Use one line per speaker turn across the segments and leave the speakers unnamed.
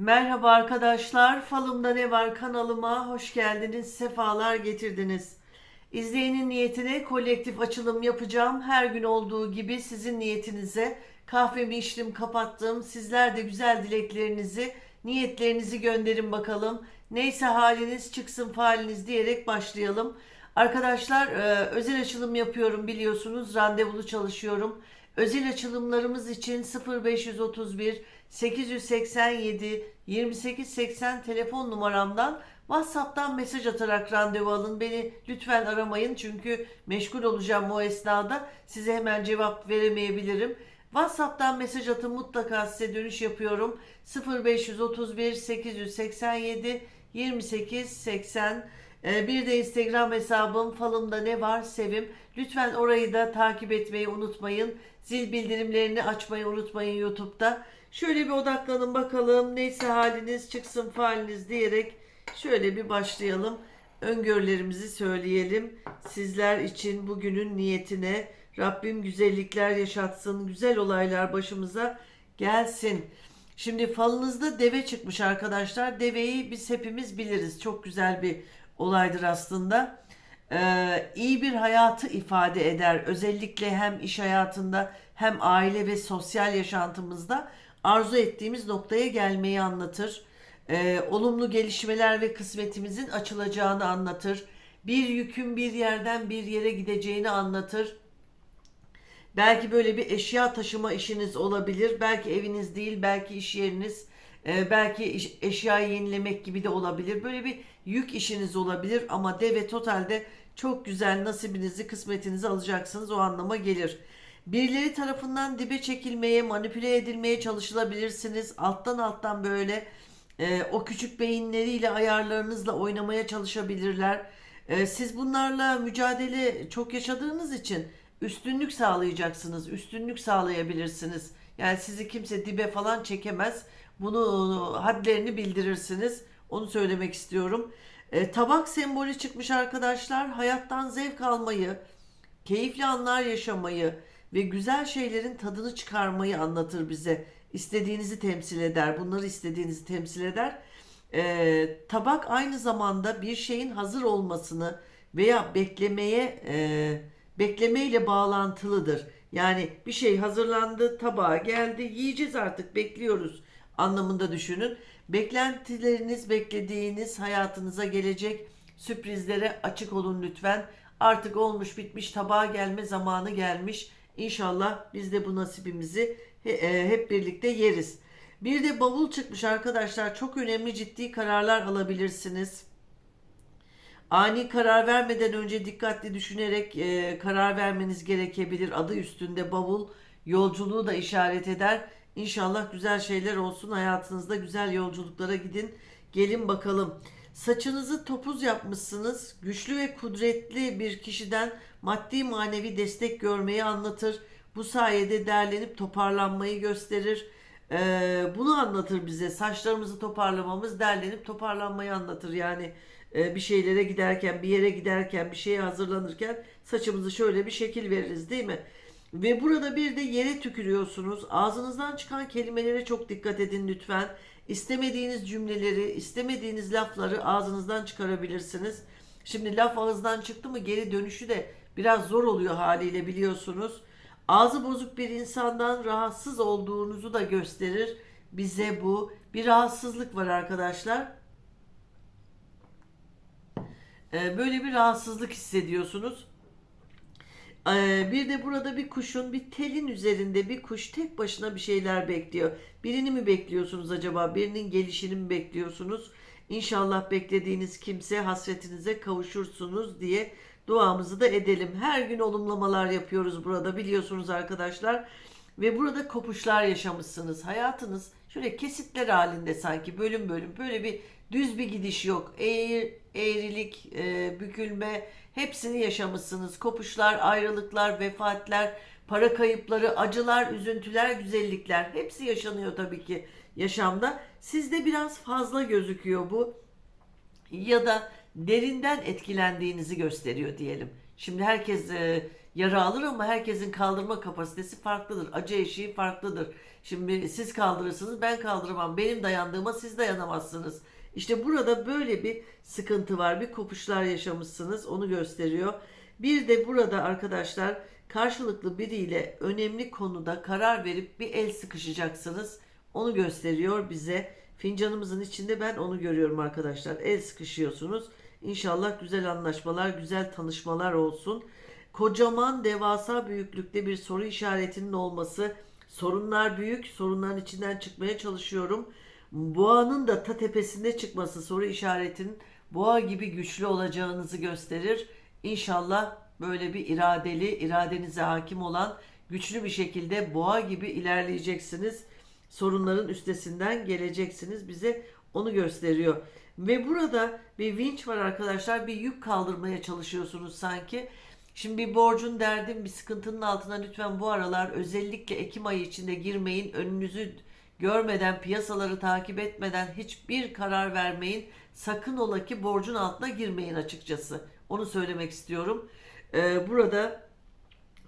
Merhaba arkadaşlar, Falımda Ne Var kanalıma hoş geldiniz, sefalar getirdiniz. İzleyenin niyetine kolektif açılım yapacağım. Her gün olduğu gibi sizin niyetinize kahvemi içtim, kapattım. Sizler de güzel dileklerinizi, niyetlerinizi gönderin bakalım. Neyse haliniz çıksın faliniz diyerek başlayalım. Arkadaşlar e, özel açılım yapıyorum biliyorsunuz, randevulu çalışıyorum. Özel açılımlarımız için 0531 887 2880 telefon numaramdan WhatsApp'tan mesaj atarak randevu alın. Beni lütfen aramayın çünkü meşgul olacağım o esnada. Size hemen cevap veremeyebilirim. WhatsApp'tan mesaj atın mutlaka size dönüş yapıyorum. 0531 887 2880 ee, bir de Instagram hesabım falımda ne var sevim. Lütfen orayı da takip etmeyi unutmayın. Zil bildirimlerini açmayı unutmayın YouTube'da. Şöyle bir odaklanın bakalım. Neyse haliniz çıksın faliniz diyerek şöyle bir başlayalım. Öngörülerimizi söyleyelim. Sizler için bugünün niyetine Rabbim güzellikler yaşatsın. Güzel olaylar başımıza gelsin. Şimdi falınızda deve çıkmış arkadaşlar. Deveyi biz hepimiz biliriz. Çok güzel bir olaydır aslında. Ee, iyi bir hayatı ifade eder. Özellikle hem iş hayatında hem aile ve sosyal yaşantımızda arzu ettiğimiz noktaya gelmeyi anlatır. Ee, olumlu gelişmeler ve kısmetimizin açılacağını anlatır. Bir yükün bir yerden bir yere gideceğini anlatır. Belki böyle bir eşya taşıma işiniz olabilir. Belki eviniz değil, belki iş yeriniz, e, belki iş- eşyayı yenilemek gibi de olabilir. Böyle bir yük işiniz olabilir ama deve totalde çok güzel nasibinizi, kısmetinizi alacaksınız o anlama gelir. Birileri tarafından dibe çekilmeye, manipüle edilmeye çalışılabilirsiniz. Alttan alttan böyle e, o küçük beyinleriyle ayarlarınızla oynamaya çalışabilirler. E, siz bunlarla mücadele çok yaşadığınız için üstünlük sağlayacaksınız. Üstünlük sağlayabilirsiniz. Yani sizi kimse dibe falan çekemez. Bunu hadlerini bildirirsiniz. Onu söylemek istiyorum. E, tabak sembolü çıkmış arkadaşlar. Hayattan zevk almayı, keyifli anlar yaşamayı ve güzel şeylerin tadını çıkarmayı anlatır bize. İstediğinizi temsil eder. Bunları istediğinizi temsil eder. Ee, tabak aynı zamanda bir şeyin hazır olmasını veya beklemeye e, beklemeyle bağlantılıdır. Yani bir şey hazırlandı, tabağa geldi, yiyeceğiz artık, bekliyoruz anlamında düşünün. Beklentileriniz, beklediğiniz hayatınıza gelecek sürprizlere açık olun lütfen. Artık olmuş bitmiş tabağa gelme zamanı gelmiş. İnşallah biz de bu nasibimizi e, hep birlikte yeriz. Bir de bavul çıkmış arkadaşlar. Çok önemli ciddi kararlar alabilirsiniz. Ani karar vermeden önce dikkatli düşünerek e, karar vermeniz gerekebilir. Adı üstünde bavul yolculuğu da işaret eder. İnşallah güzel şeyler olsun. Hayatınızda güzel yolculuklara gidin. Gelin bakalım. Saçınızı topuz yapmışsınız. Güçlü ve kudretli bir kişiden maddi manevi destek görmeyi anlatır. Bu sayede derlenip toparlanmayı gösterir. Ee, bunu anlatır bize. Saçlarımızı toparlamamız derlenip toparlanmayı anlatır. Yani e, bir şeylere giderken, bir yere giderken, bir şeye hazırlanırken saçımızı şöyle bir şekil veririz değil mi? Ve burada bir de yere tükürüyorsunuz. Ağzınızdan çıkan kelimelere çok dikkat edin lütfen. İstemediğiniz cümleleri, istemediğiniz lafları ağzınızdan çıkarabilirsiniz. Şimdi laf ağızdan çıktı mı geri dönüşü de biraz zor oluyor haliyle biliyorsunuz. Ağzı bozuk bir insandan rahatsız olduğunuzu da gösterir bize bu. Bir rahatsızlık var arkadaşlar. Ee, böyle bir rahatsızlık hissediyorsunuz. Ee, bir de burada bir kuşun bir telin üzerinde bir kuş tek başına bir şeyler bekliyor. Birini mi bekliyorsunuz acaba? Birinin gelişini mi bekliyorsunuz? İnşallah beklediğiniz kimse hasretinize kavuşursunuz diye duamızı da edelim. Her gün olumlamalar yapıyoruz burada biliyorsunuz arkadaşlar. Ve burada kopuşlar yaşamışsınız. Hayatınız şöyle kesitler halinde sanki bölüm bölüm böyle bir düz bir gidiş yok. Eğri, eğrilik, e, bükülme hepsini yaşamışsınız. Kopuşlar, ayrılıklar, vefatler, para kayıpları, acılar, üzüntüler, güzellikler hepsi yaşanıyor tabii ki yaşamda. Sizde biraz fazla gözüküyor bu ya da derinden etkilendiğinizi gösteriyor diyelim. Şimdi herkes e, yara alır ama herkesin kaldırma kapasitesi farklıdır. Acı eşiği farklıdır. Şimdi siz kaldırırsınız ben kaldıramam. Benim dayandığıma siz dayanamazsınız. İşte burada böyle bir sıkıntı var. Bir kopuşlar yaşamışsınız. Onu gösteriyor. Bir de burada arkadaşlar karşılıklı biriyle önemli konuda karar verip bir el sıkışacaksınız. Onu gösteriyor bize. Fincanımızın içinde ben onu görüyorum arkadaşlar. El sıkışıyorsunuz. İnşallah güzel anlaşmalar, güzel tanışmalar olsun. Kocaman, devasa büyüklükte bir soru işaretinin olması. Sorunlar büyük, sorunların içinden çıkmaya çalışıyorum. Boğanın da ta tepesinde çıkması soru işaretinin boğa gibi güçlü olacağınızı gösterir. İnşallah böyle bir iradeli, iradenize hakim olan güçlü bir şekilde boğa gibi ilerleyeceksiniz. Sorunların üstesinden geleceksiniz. Bize onu gösteriyor. Ve burada bir vinç var arkadaşlar. Bir yük kaldırmaya çalışıyorsunuz sanki. Şimdi bir borcun derdin, bir sıkıntının altına lütfen bu aralar özellikle Ekim ayı içinde girmeyin. Önünüzü görmeden, piyasaları takip etmeden hiçbir karar vermeyin. Sakın ola ki borcun altına girmeyin açıkçası. Onu söylemek istiyorum. Ee, burada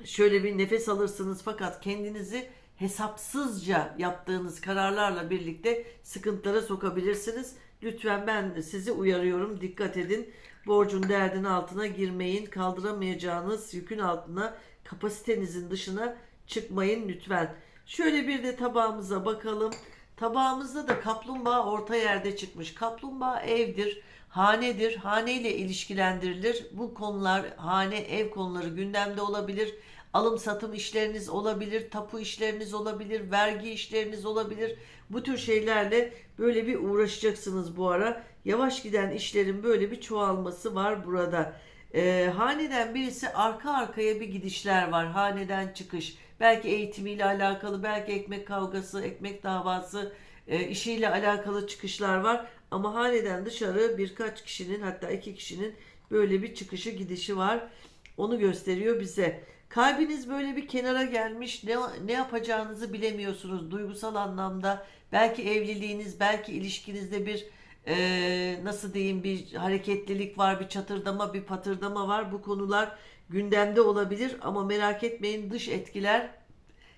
şöyle bir nefes alırsınız fakat kendinizi hesapsızca yaptığınız kararlarla birlikte sıkıntılara sokabilirsiniz. Lütfen ben sizi uyarıyorum. Dikkat edin. Borcun derdin altına girmeyin. Kaldıramayacağınız yükün altına kapasitenizin dışına çıkmayın lütfen. Şöyle bir de tabağımıza bakalım. Tabağımızda da kaplumbağa orta yerde çıkmış. Kaplumbağa evdir, hanedir. Hane ile ilişkilendirilir. Bu konular, hane, ev konuları gündemde olabilir. Alım satım işleriniz olabilir, tapu işleriniz olabilir, vergi işleriniz olabilir. Bu tür şeylerle böyle bir uğraşacaksınız bu ara. Yavaş giden işlerin böyle bir çoğalması var burada. Ee, haneden birisi arka arkaya bir gidişler var. Haneden çıkış. Belki eğitimiyle alakalı, belki ekmek kavgası, ekmek davası, e, işiyle alakalı çıkışlar var. Ama haneden dışarı birkaç kişinin hatta iki kişinin böyle bir çıkışı gidişi var. Onu gösteriyor bize. Kalbiniz böyle bir kenara gelmiş. Ne, ne yapacağınızı bilemiyorsunuz duygusal anlamda. Belki evliliğiniz, belki ilişkinizde bir e, nasıl diyeyim bir hareketlilik var, bir çatırdama, bir patırdama var. Bu konular gündemde olabilir ama merak etmeyin dış etkiler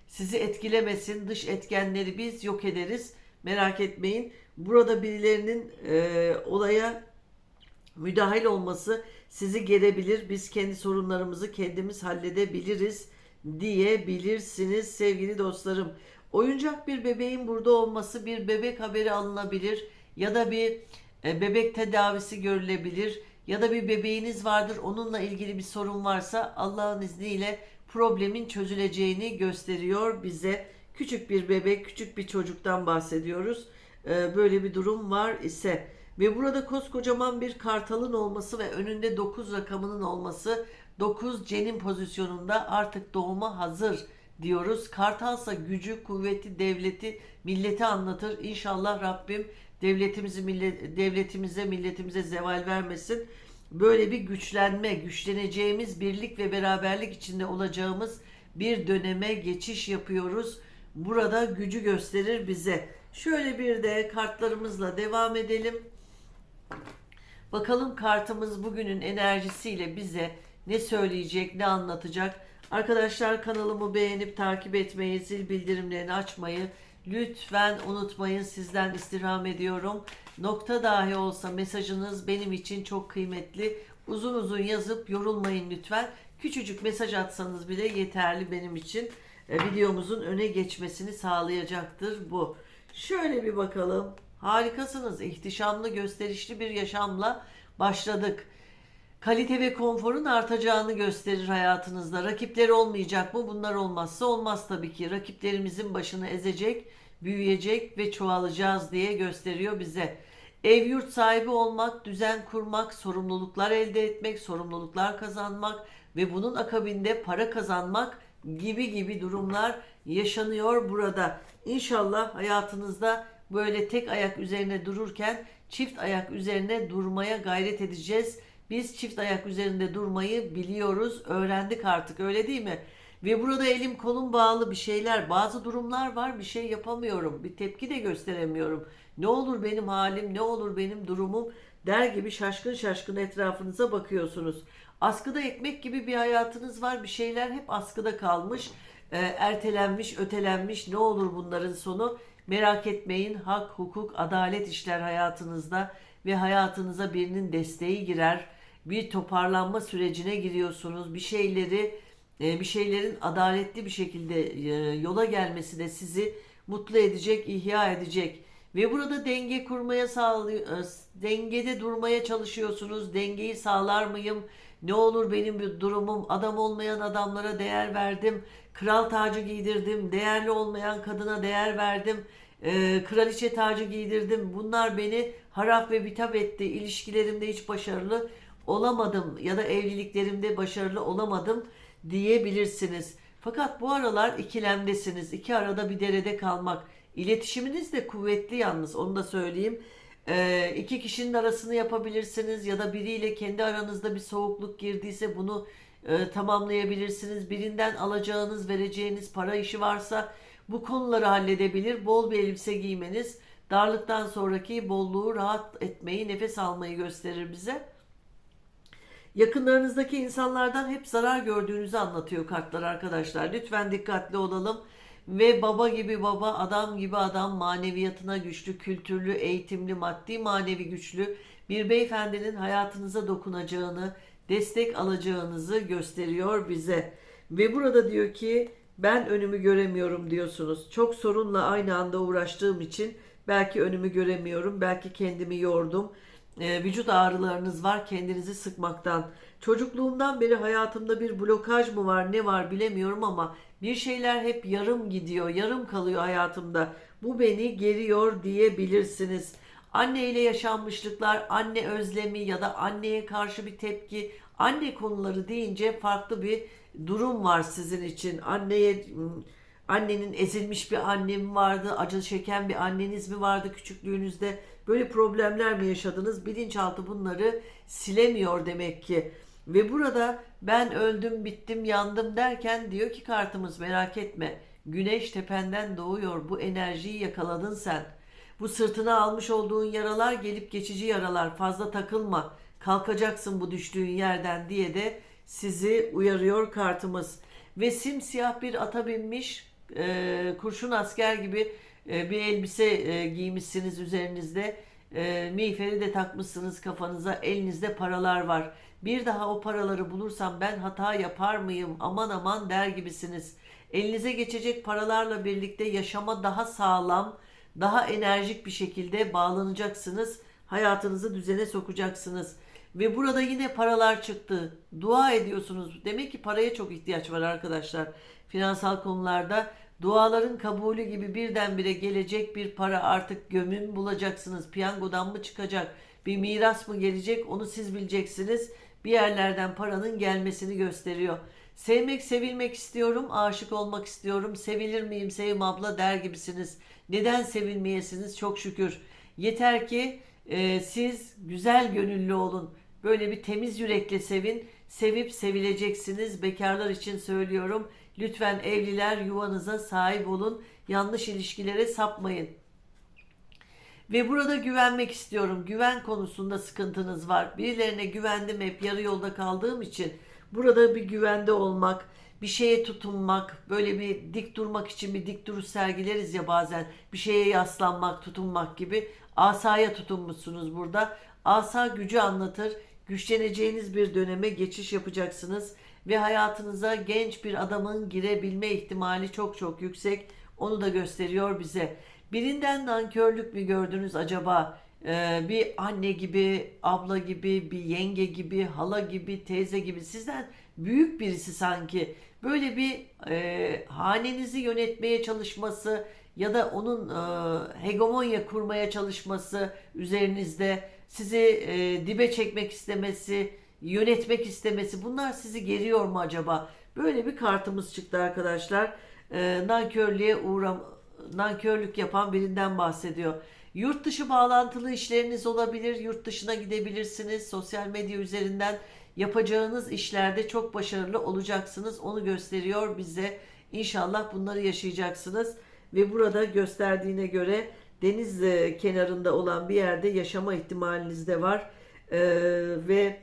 sizi etkilemesin. Dış etkenleri biz yok ederiz. Merak etmeyin. Burada birilerinin e, olaya müdahil olması sizi gelebilir. Biz kendi sorunlarımızı kendimiz halledebiliriz diyebilirsiniz sevgili dostlarım. Oyuncak bir bebeğin burada olması bir bebek haberi alınabilir ya da bir e, bebek tedavisi görülebilir ya da bir bebeğiniz vardır onunla ilgili bir sorun varsa Allah'ın izniyle problemin çözüleceğini gösteriyor bize. Küçük bir bebek, küçük bir çocuktan bahsediyoruz. E, böyle bir durum var ise ve burada koskocaman bir kartalın olması ve önünde 9 rakamının olması 9 cenin pozisyonunda artık doğuma hazır diyoruz. Kartalsa gücü, kuvveti, devleti, milleti anlatır. İnşallah Rabbim devletimizi millet, devletimize, milletimize zeval vermesin. Böyle bir güçlenme, güçleneceğimiz, birlik ve beraberlik içinde olacağımız bir döneme geçiş yapıyoruz. Burada gücü gösterir bize. Şöyle bir de kartlarımızla devam edelim. Bakalım kartımız bugünün enerjisiyle bize ne söyleyecek, ne anlatacak. Arkadaşlar kanalımı beğenip takip etmeyi, zil bildirimlerini açmayı lütfen unutmayın. Sizden istirham ediyorum. Nokta dahi olsa mesajınız benim için çok kıymetli. Uzun uzun yazıp yorulmayın lütfen. Küçücük mesaj atsanız bile yeterli benim için. E, videomuzun öne geçmesini sağlayacaktır bu. Şöyle bir bakalım. Harikasınız. İhtişamlı, gösterişli bir yaşamla başladık. Kalite ve konforun artacağını gösterir hayatınızda. Rakipleri olmayacak mı? Bunlar olmazsa olmaz tabii ki. Rakiplerimizin başını ezecek, büyüyecek ve çoğalacağız diye gösteriyor bize. Ev yurt sahibi olmak, düzen kurmak, sorumluluklar elde etmek, sorumluluklar kazanmak ve bunun akabinde para kazanmak gibi gibi durumlar yaşanıyor burada. İnşallah hayatınızda böyle tek ayak üzerine dururken çift ayak üzerine durmaya gayret edeceğiz. Biz çift ayak üzerinde durmayı biliyoruz, öğrendik artık öyle değil mi? Ve burada elim kolum bağlı bir şeyler, bazı durumlar var bir şey yapamıyorum, bir tepki de gösteremiyorum. Ne olur benim halim, ne olur benim durumum der gibi şaşkın şaşkın etrafınıza bakıyorsunuz. Askıda ekmek gibi bir hayatınız var, bir şeyler hep askıda kalmış. e, ertelenmiş, ötelenmiş. Ne olur bunların sonu? Merak etmeyin. Hak, hukuk, adalet işler hayatınızda ve hayatınıza birinin desteği girer. Bir toparlanma sürecine giriyorsunuz. Bir şeyleri e, bir şeylerin adaletli bir şekilde e, yola gelmesi de sizi mutlu edecek, ihya edecek. Ve burada denge kurmaya sağlıyor, e, dengede durmaya çalışıyorsunuz. Dengeyi sağlar mıyım? Ne olur benim bir durumum? Adam olmayan adamlara değer verdim. Kral tacı giydirdim. Değerli olmayan kadına değer verdim. E, kraliçe tacı giydirdim. Bunlar beni harap ve bitap etti. İlişkilerimde hiç başarılı olamadım ya da evliliklerimde başarılı olamadım diyebilirsiniz. Fakat bu aralar ikilemdesiniz. İki arada bir derede kalmak. İletişiminiz de kuvvetli yalnız onu da söyleyeyim. Ee, iki kişinin arasını yapabilirsiniz ya da biriyle kendi aranızda bir soğukluk girdiyse bunu e, tamamlayabilirsiniz. Birinden alacağınız, vereceğiniz para işi varsa bu konuları halledebilir. Bol bir elbise giymeniz darlıktan sonraki bolluğu rahat etmeyi, nefes almayı gösterir bize. Yakınlarınızdaki insanlardan hep zarar gördüğünüzü anlatıyor kartlar arkadaşlar. Lütfen dikkatli olalım. Ve baba gibi baba, adam gibi adam, maneviyatına güçlü, kültürlü, eğitimli, maddi manevi güçlü bir beyefendinin hayatınıza dokunacağını, destek alacağınızı gösteriyor bize. Ve burada diyor ki ben önümü göremiyorum diyorsunuz. Çok sorunla aynı anda uğraştığım için belki önümü göremiyorum, belki kendimi yordum e, vücut ağrılarınız var kendinizi sıkmaktan. Çocukluğumdan beri hayatımda bir blokaj mı var ne var bilemiyorum ama bir şeyler hep yarım gidiyor, yarım kalıyor hayatımda. Bu beni geriyor diyebilirsiniz. Anne ile yaşanmışlıklar, anne özlemi ya da anneye karşı bir tepki, anne konuları deyince farklı bir durum var sizin için. Anneye annenin ezilmiş bir annem vardı, acı çeken bir anneniz mi vardı küçüklüğünüzde? Böyle problemler mi yaşadınız? Bilinçaltı bunları silemiyor demek ki. Ve burada ben öldüm, bittim, yandım derken diyor ki kartımız merak etme. Güneş tependen doğuyor. Bu enerjiyi yakaladın sen. Bu sırtına almış olduğun yaralar gelip geçici yaralar. Fazla takılma. Kalkacaksın bu düştüğün yerden diye de sizi uyarıyor kartımız. Ve simsiyah bir ata binmiş e, kurşun asker gibi e, bir elbise e, giymişsiniz üzerinizde. E, miğferi de takmışsınız kafanıza. Elinizde paralar var. Bir daha o paraları bulursam ben hata yapar mıyım? Aman aman der gibisiniz. Elinize geçecek paralarla birlikte yaşama daha sağlam, daha enerjik bir şekilde bağlanacaksınız. Hayatınızı düzene sokacaksınız. Ve burada yine paralar çıktı. Dua ediyorsunuz. Demek ki paraya çok ihtiyaç var arkadaşlar. Finansal konularda Duaların kabulü gibi birdenbire gelecek bir para artık gömün bulacaksınız. Piyangodan mı çıkacak? Bir miras mı gelecek? Onu siz bileceksiniz. Bir yerlerden paranın gelmesini gösteriyor. Sevmek, sevilmek istiyorum, aşık olmak istiyorum. Sevilir miyim Sevim abla der gibisiniz. Neden sevilmeyesiniz? Çok şükür. Yeter ki e, siz güzel gönüllü olun. Böyle bir temiz yürekle sevin. Sevip sevileceksiniz. Bekarlar için söylüyorum. Lütfen evliler yuvanıza sahip olun. Yanlış ilişkilere sapmayın. Ve burada güvenmek istiyorum. Güven konusunda sıkıntınız var. Birilerine güvendim hep yarı yolda kaldığım için. Burada bir güvende olmak, bir şeye tutunmak, böyle bir dik durmak için bir dik duruş sergileriz ya bazen. Bir şeye yaslanmak, tutunmak gibi. Asaya tutunmuşsunuz burada. Asa gücü anlatır. Güçleneceğiniz bir döneme geçiş yapacaksınız ve hayatınıza genç bir adamın girebilme ihtimali çok çok yüksek. Onu da gösteriyor bize. Birinden nankörlük mü gördünüz acaba? Ee, bir anne gibi, abla gibi, bir yenge gibi, hala gibi, teyze gibi sizden büyük birisi sanki. Böyle bir e, hanenizi yönetmeye çalışması ya da onun e, hegemonya kurmaya çalışması üzerinizde sizi e, dibe çekmek istemesi, yönetmek istemesi bunlar sizi geriyor mu acaba? Böyle bir kartımız çıktı arkadaşlar. E, nankörlüğe uğram nankörlük yapan birinden bahsediyor. Yurt dışı bağlantılı işleriniz olabilir. Yurt dışına gidebilirsiniz. Sosyal medya üzerinden yapacağınız işlerde çok başarılı olacaksınız. Onu gösteriyor bize. İnşallah bunları yaşayacaksınız. Ve burada gösterdiğine göre deniz kenarında olan bir yerde yaşama ihtimaliniz de var. Ee, ve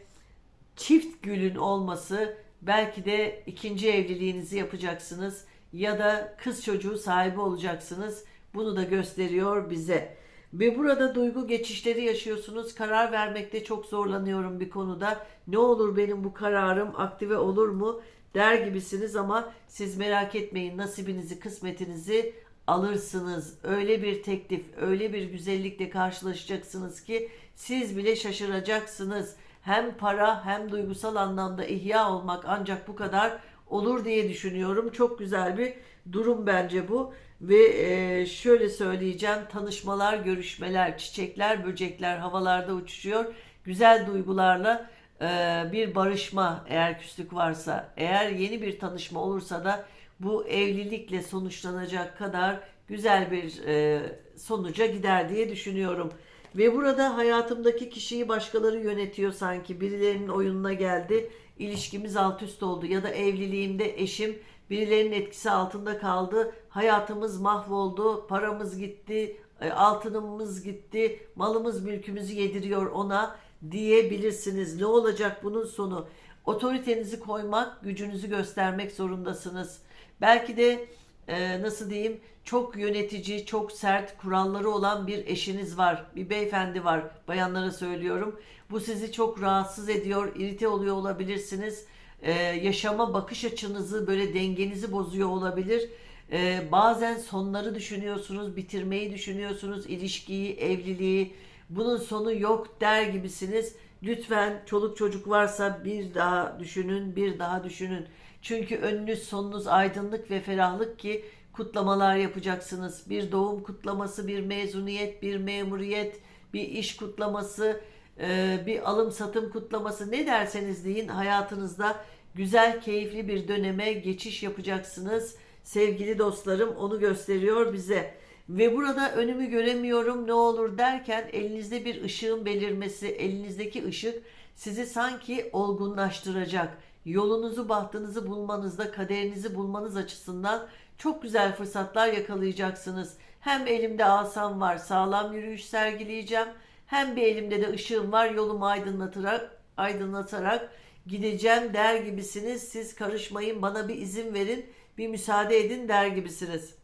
çift gülün olması belki de ikinci evliliğinizi yapacaksınız. Ya da kız çocuğu sahibi olacaksınız. Bunu da gösteriyor bize. Ve burada duygu geçişleri yaşıyorsunuz. Karar vermekte çok zorlanıyorum bir konuda. Ne olur benim bu kararım aktive olur mu der gibisiniz ama siz merak etmeyin nasibinizi, kısmetinizi alırsınız. Öyle bir teklif, öyle bir güzellikle karşılaşacaksınız ki siz bile şaşıracaksınız. Hem para hem duygusal anlamda ihya olmak ancak bu kadar olur diye düşünüyorum. Çok güzel bir durum bence bu. Ve e, şöyle söyleyeceğim tanışmalar, görüşmeler, çiçekler, böcekler havalarda uçuşuyor. Güzel duygularla e, bir barışma eğer küslük varsa, eğer yeni bir tanışma olursa da bu evlilikle sonuçlanacak kadar güzel bir e, sonuca gider diye düşünüyorum. Ve burada hayatımdaki kişiyi başkaları yönetiyor sanki. Birilerinin oyununa geldi. İlişkimiz alt üst oldu ya da evliliğimde eşim birilerinin etkisi altında kaldı. Hayatımız mahvoldu, paramız gitti, e, altınımız gitti, malımız mülkümüzü yediriyor ona diyebilirsiniz. Ne olacak bunun sonu? Otoritenizi koymak, gücünüzü göstermek zorundasınız. Belki de e, nasıl diyeyim çok yönetici, çok sert kuralları olan bir eşiniz var. Bir beyefendi var. Bayanlara söylüyorum. Bu sizi çok rahatsız ediyor, irite oluyor olabilirsiniz. E, yaşama bakış açınızı böyle dengenizi bozuyor olabilir. E, bazen sonları düşünüyorsunuz, bitirmeyi düşünüyorsunuz, ilişkiyi, evliliği. Bunun sonu yok der gibisiniz. Lütfen çoluk çocuk varsa bir daha düşünün, bir daha düşünün. Çünkü önünüz sonunuz aydınlık ve ferahlık ki kutlamalar yapacaksınız. Bir doğum kutlaması, bir mezuniyet, bir memuriyet, bir iş kutlaması, e, bir alım satım kutlaması ne derseniz deyin hayatınızda güzel, keyifli bir döneme geçiş yapacaksınız. Sevgili dostlarım onu gösteriyor bize. Ve burada önümü göremiyorum ne olur derken elinizde bir ışığın belirmesi, elinizdeki ışık sizi sanki olgunlaştıracak. Yolunuzu, bahtınızı bulmanızda, kaderinizi bulmanız açısından çok güzel fırsatlar yakalayacaksınız. Hem elimde asam var, sağlam yürüyüş sergileyeceğim. Hem bir elimde de ışığım var, yolumu aydınlatarak, aydınlatarak gideceğim der gibisiniz. Siz karışmayın, bana bir izin verin, bir müsaade edin der gibisiniz.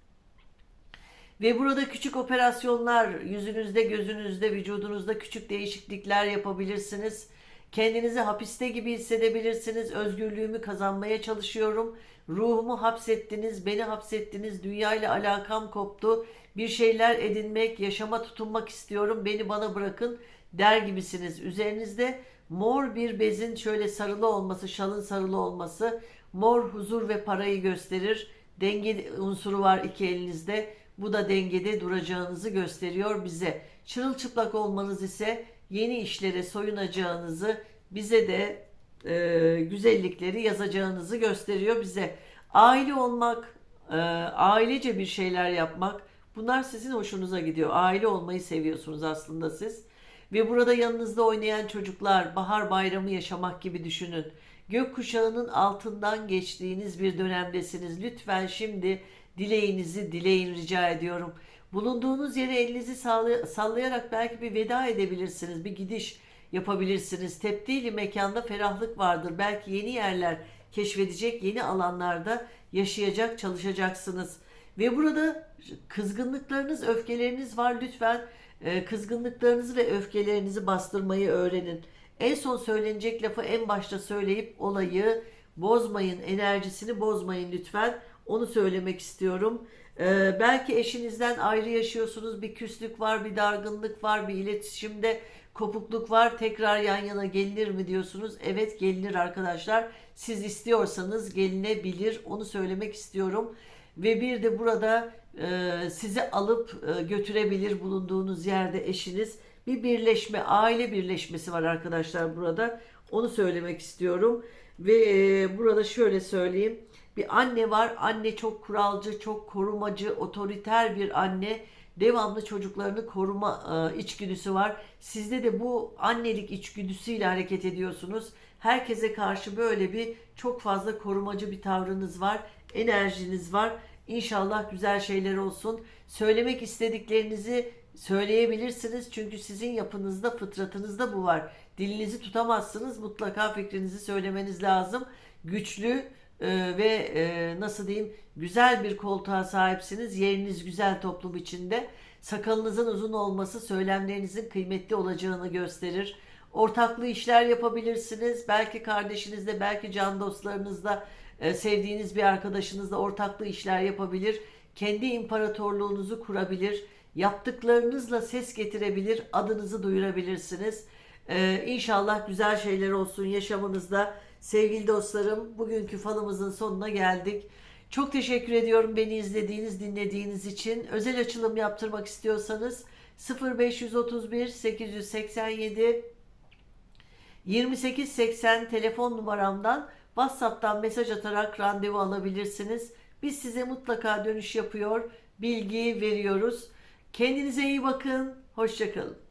Ve burada küçük operasyonlar, yüzünüzde, gözünüzde, vücudunuzda küçük değişiklikler yapabilirsiniz. Kendinizi hapiste gibi hissedebilirsiniz. Özgürlüğümü kazanmaya çalışıyorum. Ruhumu hapsettiniz, beni hapsettiniz. Dünya ile alakam koptu. Bir şeyler edinmek, yaşama tutunmak istiyorum. Beni bana bırakın der gibisiniz. Üzerinizde mor bir bezin şöyle sarılı olması, şalın sarılı olması mor huzur ve parayı gösterir. Denge unsuru var iki elinizde. Bu da dengede duracağınızı gösteriyor bize. Çırılçıplak olmanız ise yeni işlere soyunacağınızı bize de e, güzellikleri yazacağınızı gösteriyor bize. Aile olmak, e, ailece bir şeyler yapmak bunlar sizin hoşunuza gidiyor. Aile olmayı seviyorsunuz aslında siz. Ve burada yanınızda oynayan çocuklar bahar bayramı yaşamak gibi düşünün. Gökkuşağının altından geçtiğiniz bir dönemdesiniz. Lütfen şimdi dileğinizi dileyin rica ediyorum. Bulunduğunuz yere elinizi sallayarak belki bir veda edebilirsiniz. Bir gidiş yapabilirsiniz. Tepdili mekanda ferahlık vardır. Belki yeni yerler keşfedecek, yeni alanlarda yaşayacak, çalışacaksınız. Ve burada kızgınlıklarınız, öfkeleriniz var. Lütfen e, kızgınlıklarınızı ve öfkelerinizi bastırmayı öğrenin. En son söylenecek lafı en başta söyleyip olayı bozmayın, enerjisini bozmayın lütfen. Onu söylemek istiyorum. Ee, belki eşinizden ayrı yaşıyorsunuz. Bir küslük var, bir dargınlık var, bir iletişimde kopukluk var. Tekrar yan yana gelinir mi diyorsunuz? Evet gelinir arkadaşlar. Siz istiyorsanız gelinebilir. Onu söylemek istiyorum. Ve bir de burada e, sizi alıp e, götürebilir bulunduğunuz yerde eşiniz. Bir birleşme, aile birleşmesi var arkadaşlar burada. Onu söylemek istiyorum. Ve e, burada şöyle söyleyeyim. Bir anne var. Anne çok kuralcı, çok korumacı, otoriter bir anne. Devamlı çocuklarını koruma e, içgüdüsü var. Sizde de bu annelik içgüdüsüyle hareket ediyorsunuz. Herkese karşı böyle bir çok fazla korumacı bir tavrınız var. Enerjiniz var. İnşallah güzel şeyler olsun. Söylemek istediklerinizi söyleyebilirsiniz. Çünkü sizin yapınızda, fıtratınızda bu var. Dilinizi tutamazsınız. Mutlaka fikrinizi söylemeniz lazım. Güçlü, Ee, ve e, nasıl diyeyim güzel bir koltuğa sahipsiniz. Yeriniz güzel toplum içinde. Sakalınızın uzun olması söylemlerinizin kıymetli olacağını gösterir. Ortaklı işler yapabilirsiniz. Belki kardeşinizle, belki can dostlarınızla, e, sevdiğiniz bir arkadaşınızla ortaklı işler yapabilir. Kendi imparatorluğunuzu kurabilir. Yaptıklarınızla ses getirebilir, adınızı duyurabilirsiniz. Ee, inşallah güzel şeyler olsun yaşamınızda. Sevgili dostlarım, bugünkü falımızın sonuna geldik. Çok teşekkür ediyorum beni izlediğiniz, dinlediğiniz için. Özel açılım yaptırmak istiyorsanız 0531 887 2880 telefon numaramdan WhatsApp'tan mesaj atarak randevu alabilirsiniz. Biz size mutlaka dönüş yapıyor, bilgi veriyoruz. Kendinize iyi bakın, hoşçakalın.